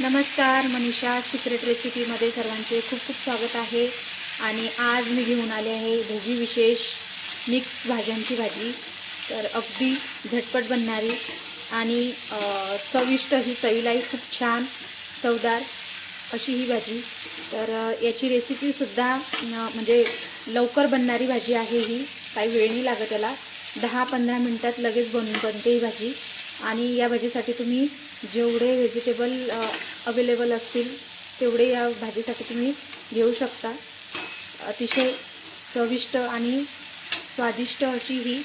नमस्कार मनीषा सिक्रेट रेसिपीमध्ये सर्वांचे खूप खूप स्वागत आहे. आणि आज मी घेऊन आले आहे भजी विशेष मिक्स भाज्यांची भाजी. तर अगदी झटपट बनणारी आणि चविष्ट ही चवीलाही खूप छान चवदार अशी ही भाजी. तर याची रेसिपीसुद्धा म्हणजे लवकर बनणारी भाजी आहे ही. काही वेळ नाही लागत त्याला. दहा पंधरा मिनटात लगेच बनून बनते ही भाजी. आणि या भाजीसाठी तुम्ही जेवढे व्हेजिटेबल अवेलेबल असतील तेवढे या भाजीसाठी तुम्ही घेऊ शकता. अतिशय चविष्ट आणि स्वादिष्ट अशी ही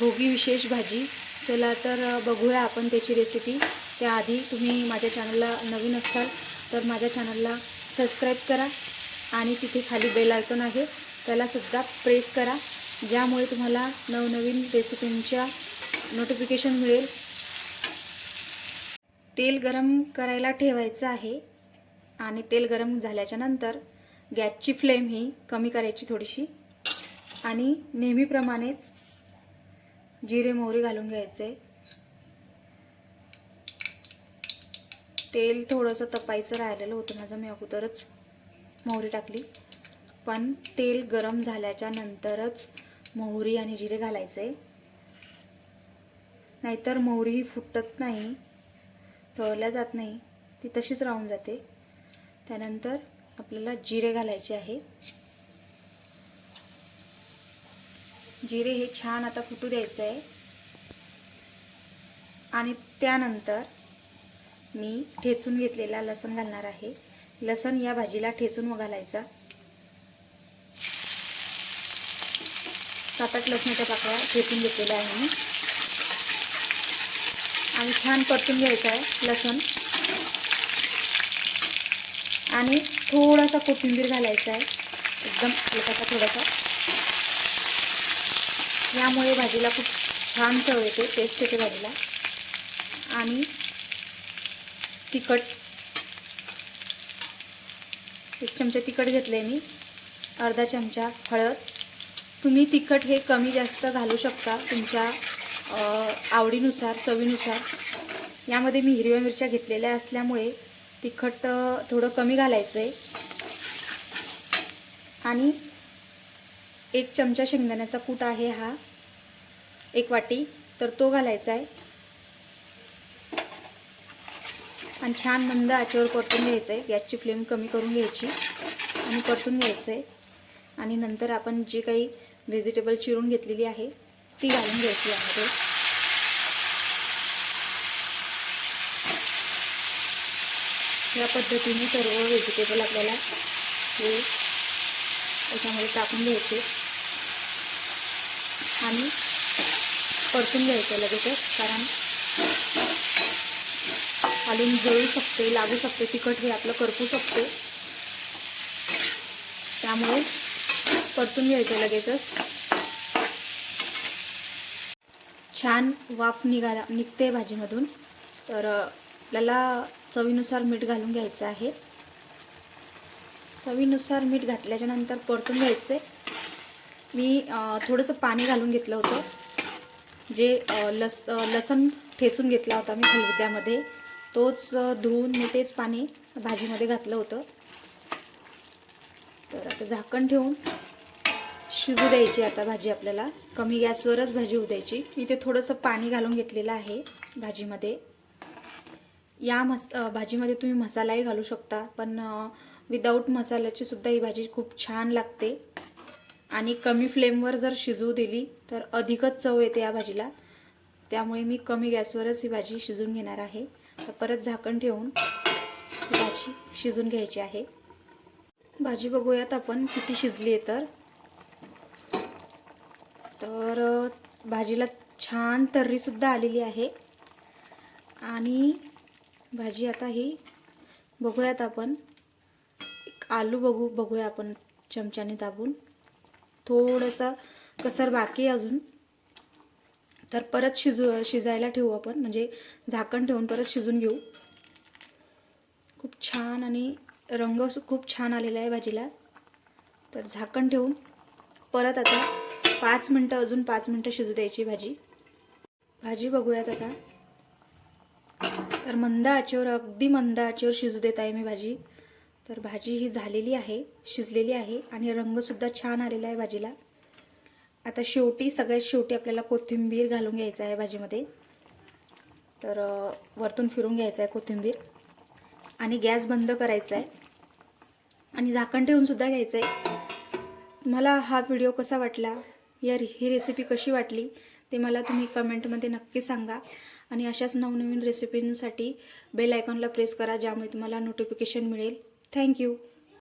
भोगी विशेष भाजी. चला तर बघूया आपण त्याची रेसिपी त्याआधी तुम्ही माझ्या चॅनलला नवीन असाल तर माझ्या चॅनलला सबस्क्राईब करा आणि तिथे खाली बेल आयकॉन आहे त्यालासुद्धा प्रेस करा. ज्यामुळे तुम्हाला नवनवीन रेसिपींच्या नोटिफिकेशन मिळेल. तेल गरम करायला ठेवायचं आहे. आणि तेल गरम झाल्याच्यानंतर गॅसची फ्लेम ही कमी करायची थोडीशी. आणि नेहमीप्रमाणेच जिरे मोहरी घालून घ्यायचे. तेल थोडंसं तपायचं राहिलेलं होतं माझं. मी अगोदरच मोहरी टाकली. पण तेल गरम झाल्याच्या नंतरच मोहरी आणि जिरे घालायचे. नाहीतर मोहरी ही फुटत नाही. तळल्या जात नाही ती तशीच राहून जाते. त्यानंतर आपल्याला जिरे घालायचे आहे. जिरे हे छान आता फुटू द्यायचं आहे. आणि त्यानंतर मी ठेचून घेतलेला लसण घालणार आहे. लसण या भाजीला ठेचून घालायचा. सात आठ लसणाच्या पाकळ्या ठेचून घेतलेल्या आहे मी. आणि छान परतून घ्यायचं आहे लसूण. आणि थोडासा कोथिंबीर घालायचा आहे एकदम हलकासा थोडासा. यामुळे भाजीला खूप छान चव येते टेस्ट येते भाजीला. आणि तिखट. एक चमचा तिखट घेतले मी. अर्धा चमचा हळद. तुम्ही तिखट हे कमी जास्त घालू शकता तुमच्या आवडीनुसार चवीनुसार. यामध्ये मी हिरव्या मिरच्या घेतलेल्या असल्यामुळे तिखट थोडं कमी घालायचं आहे आणि एक चमचा शेंगदाण्याचा कूट आहे हा. एक वाटी तर तो घालायचा आहे आणि छान मंद आचेवर परतून घ्यायचं आहे गॅसची फ्लेम कमी करून घ्यायची आणि परतून घ्यायचं आहे आणि नंतर आपण जे काही व्हेजिटेबल चिरून घेतलेली आहे ती घालून घ्यायची यामध्ये. या पद्धतीने सर्व व्हेजिटेबल आपल्याला हे याच्यामध्ये टाकून घ्यायचे. आणि परतून घ्यायचं लगेचच कारण खालून जळू शकते लागू शकते तिखट हे आपलं करपू शकते. त्यामुळे परतून घ्यायचं लगेचच. छान वाफ निघाला निघते भाजीमधून. तर आपल्याला चवीनुसार मीठ घालून घ्यायचं आहे. चवीनुसार मीठ घातल्याच्या नंतर परतून आहे मी थोडंसं पाणी घालून घेतलं होतं. जे लस लसण ठेचून घेतला होता मी खलबत्त्यामध्ये तोच धुवून मी तेच पाणी भाजीमध्ये घातलं होतं. तर आता झाकण ठेवून शिजू द्यायची आता भाजी आपल्याला. कमी गॅसवरच भाजी होऊ द्यायची. मी ते थोडंसं पाणी घालून घेतलेलं आहे भाजीमध्ये. या मस भाजीमध्ये तुम्ही मसालाही घालू शकता पण विदाऊट मसाल्याची सुद्धा ही भाजी खूप छान लागते. आणि कमी फ्लेमवर जर शिजवू दिली तर अधिकच चव येते या भाजीला. त्यामुळे मी कमी गॅसवरच ही भाजी शिजून घेणार आहे. तर परत झाकण ठेवून भाजी शिजून घ्यायची आहे. भाजी बघूयात आपण किती शिजली आहे तर. तर भाजीला छान तर्रीसुद्धा आलेली आहे. आणि भाजी आता ही बघूयात आपण. एक आलू बघू बघूया आपण चमच्याने दाबून. थोडंसं कसर बाकी आहे अजून. तर परत शिजू शिजायला ठेवू आपण. म्हणजे झाकण ठेवून परत शिजून घेऊ. खूप छान आणि रंग खूप छान आलेला आहे भाजीला. तर झाकण ठेवून परत आता पाच मिनटं अजून पाच मिनटं शिजू द्यायची भाजी. भाजी बघूयात आता. तर मंद आचेवर अगदी मंद आचेवर शिजू देत आहे मी भाजी. तर भाजी ही झालेली आहे शिजलेली आहे आणि रंगसुद्धा छान आलेला आहे भाजीला. आता शेवटी सगळ्यात शेवटी आपल्याला कोथिंबीर घालून घ्यायचं आहे भाजीमध्ये. तर वरतून फिरून घ्यायचं आहे कोथिंबीर. आणि गॅस बंद करायचा आहे. आणि झाकण ठेवूनसुद्धा घ्यायचं आहे. मला हा व्हिडिओ कसा वाटला? या ही रेसिपी कशी वाटली ते मला तुम्ही कमेंटमध्ये नक्की सांगा. आणि अशाच नवनवीन रेसिपींसाठी बेल आयकॉनला प्रेस करा ज्यामुळे तुम्हाला नोटिफिकेशन मिळेल. थँक्यू